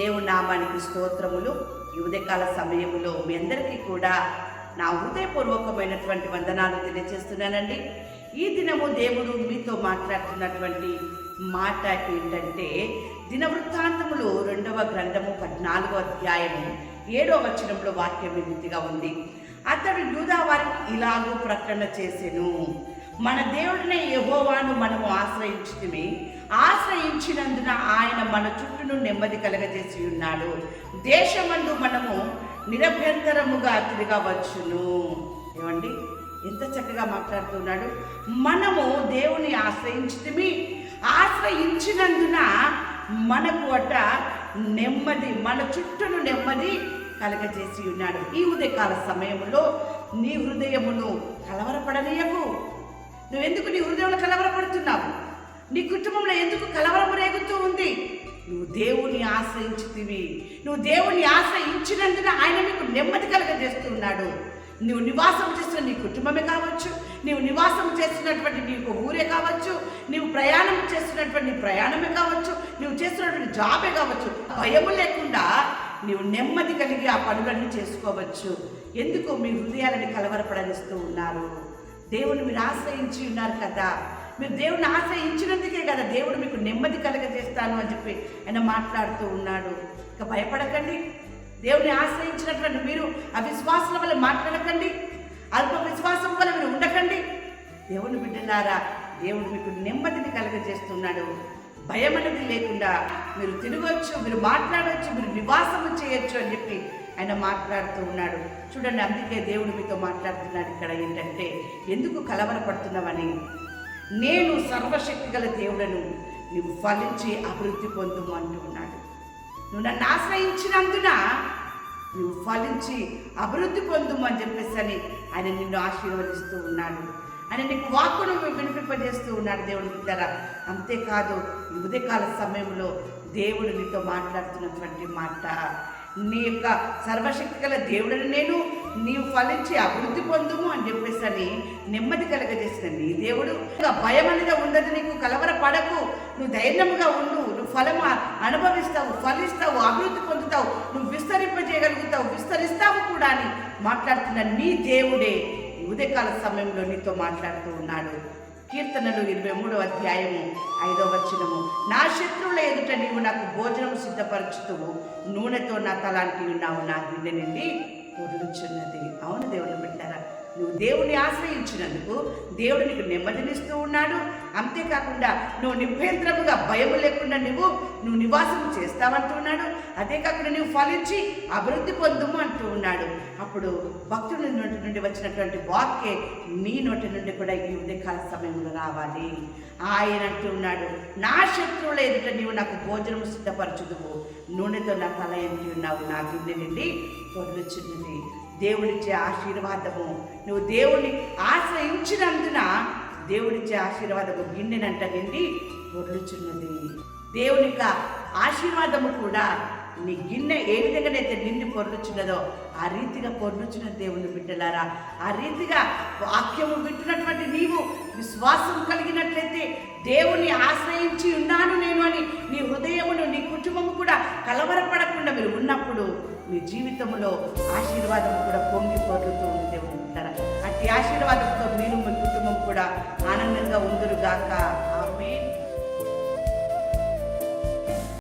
దేవుడి నామానికి స్తోత్రములు. యువదకాల సమయంలో మీ అందరికీ కూడా నా హృదయపూర్వకమైనటువంటి వందనాలు తెలియజేస్తున్నానండి. ఈ దినము దేవుడు మీతో మాట్లాడుతున్నటువంటి మాట ఏంటంటే దినవృత్తాంతములు రెండవ గ్రంథము పద్నాలుగో అధ్యాయము ఏడవ వచనంలో వాక్యం విధిగా ఉంది. అతడు యూదా వారికి ఇలాగూ ప్రకటన చేసెను. మన దేవుడినే యహోవాను మనము ఆశ్రయించుకుని ఆశ్రయించినందున ఆయన మన చుట్టూను నెమ్మది కలగజేసి ఉన్నాడు. దేశమందు మనము నిరభ్యంతరముగా తిరగవచ్చును. ఏమండి? ఎంత చక్కగా మాట్లాడుతున్నాడు. మనము దేవుని ఆశ్రయించుతిమి. ఆశ్రయించినందున మనకు అట నెమ్మది మన చుట్టూను నెమ్మది కలగజేసి ఉన్నాడు. ఈ ఉదయకాల సమయంలో నీ హృదయమును కలవరపడనీయకు. నువ్వెందుకు నీ హృదయంలో కలవరపడుతున్నావు? నీ కుటుంబంలో ఎందుకు కలవరం రేగుతూ ఉంది? నువ్వు దేవుని ఆశ్రయించుతీవి. నువ్వు దేవుని ఆశ్రయించినందున ఆయన నీకు నెమ్మది కలగజేస్తున్నాడు. నువ్వు నివాసం చేస్తున్న నీ కుటుంబమే కావచ్చు నీవు నివాసం చేస్తున్నటువంటి నీ ఊరే కావచ్చు నీవు ప్రయాణం చేస్తున్నటువంటి నీ ప్రయాణమే కావచ్చు నువ్వు చేస్తున్నటువంటి జాబే కావచ్చు. భయం లేకుండా నీవు నెమ్మది కలిగి ఆ పనులన్నీ చేసుకోవచ్చు. ఎందుకు మీ హృదయాలని కలవరపడనిస్తూ ఉన్నారు? దేవుని మీరు ఆశ్రయించి ఉన్నారు కదా. మీరు దేవుని ఆశ్రయించినందుకే కదా దేవుడు మీకు నెమ్మది కలగజేస్తాను అని చెప్పి ఆయన మాట్లాడుతూ ఉన్నాడు. ఇక భయపడకండి. దేవుని ఆశ్రయించినటువంటి మీరు అవిశ్వాసం వల్ల మాట్లాడకండి. అల్ప విశ్వాసం వల్ల మీరు ఉండకండి. దేవుని బిడ్డలారా దేవుడు మీకు నెమ్మదిని కలగజేస్తున్నాడు. భయం అనేది లేకుండా మీరు తినవచ్చు మీరు మాట్లాడవచ్చు మీరు నివాసం చేయొచ్చు అని చెప్పి ఆయన మాట్లాడుతూ ఉన్నాడు. చూడండి అందుకే దేవుడు మీతో మాట్లాడుతున్నాడు ఇక్కడ ఏంటంటే ఎందుకు కలవరపడుతున్నావని? నేను సర్వశక్తి గల దేవుడను నువ్వు ఫలించి అభివృద్ధి పొందుము అంటూ ఉన్నాడు. నువ్వు నన్ను ఆశ్రయించినందున నువ్వు ఫలించి అభివృద్ధి పొందుము అని చెప్పేసి అని ఆయన నిన్ను ఆశీర్వదిస్తూ ఉన్నాడు. అని నీకు వాక్కును వినిపింపజేస్తూ ఉన్నాడు దేవుడు బిడ్డరా. అంతేకాదు ఉదయకాల సమయంలో దేవుడు నీతో మాట్లాడుతున్నటువంటి మాట నీ యొక్క సర్వశక్తి గల దేవుడిని నేను నీవు ఫలించి అభివృద్ధి పొందుము అని చెప్పేసి అని నెమ్మది కలగజేసిన నీ దేవుడు. ఇంకా భయం అనేది ఉండదు నీకు కలవర పడకు. నువ్వు ధైర్యంగా ఉండు నువ్వు ఫలము అనుభవిస్తావు ఫలిస్తావు అభివృద్ధి పొందుతావు నువ్వు విస్తరింపజేయగలుగుతావు విస్తరిస్తావు కూడా అని మాట్లాడుతున్న నీ దేవుడే ఉదయకాల సమయంలో నీతో మాట్లాడుతూ ఉన్నాడు. కీర్తనలు ఇరవై మూడవ అధ్యాయము ఐదో వచనము. నా శత్రువుల ఎదుట నీవు నాకు భోజనం సిద్ధపరచుతువు. నూనెతో నా తలాంటి ఉన్నావు నా గిన్నె నుండి పొరులుచున్నది అవును దేవుని పెట్టారా నువ్వు దేవుణ్ణి ఆశ్రయించినందుకు దేవుడు నీకు నెమ్మదినిస్తూ ఉన్నాడు. అంతేకాకుండా నువ్వు నిభ్యంతరముగా భయం లేకుండా నువ్వు నువ్వు నివాసం చేస్తావంటున్నాడు అదే కాకుండా నువ్వు ఫలించి అభివృద్ధి పొందుము అంటూ ఉన్నాడు. అప్పుడు భక్తుల నోటి నుండి వచ్చినటువంటి వాక్యే నీ నోటి నుండి కూడా ఈ ఉదయకాల సమయంలో రావాలి. ఆయన అంటూ ఉన్నాడు నా శత్రువుల ఎదుట నీవు నాకు భోజనం సిద్ధపరచుదువు. నూనెతో నా తల ఎంటి ఉన్నావు. నా గిన్నె నుండి పొందుచున్నది దేవుడిచ్చే ఆశీర్వాదము. నువ్వు దేవుణ్ణి ఆశ్రయించినందున దేవుడిచ్చే ఆశీర్వాదము గిన్నెనంట నిండి పొర్లుచున్నది. దేవుని యొక్క ఆశీర్వాదము కూడా నీ గిన్నె ఏ విధంగానైతే నిండి పొర్లుచున్నదో ఆ రీతిగా పొర్లుచున్న దేవుని బిడ్డలారా ఆ రీతిగా వాక్యము వింటున్నటువంటి నీవు విశ్వాసం కలిగినట్లయితే దేవుని ఆశ్రయించి ఉన్నాను నేను అని నీ హృదయమును నీ కుటుంబము కూడా కలవరపడకుండా మీరు ఉన్నప్పుడు మీ జీవితంలో ఆశీర్వాదం కూడా పొంగి పొర్లుతూ ఉంది దేవుని అట్టి ఆశీర్వాదంతో మీరు మీ కుటుంబం కూడా ఆనందంగా ఉందరుగాక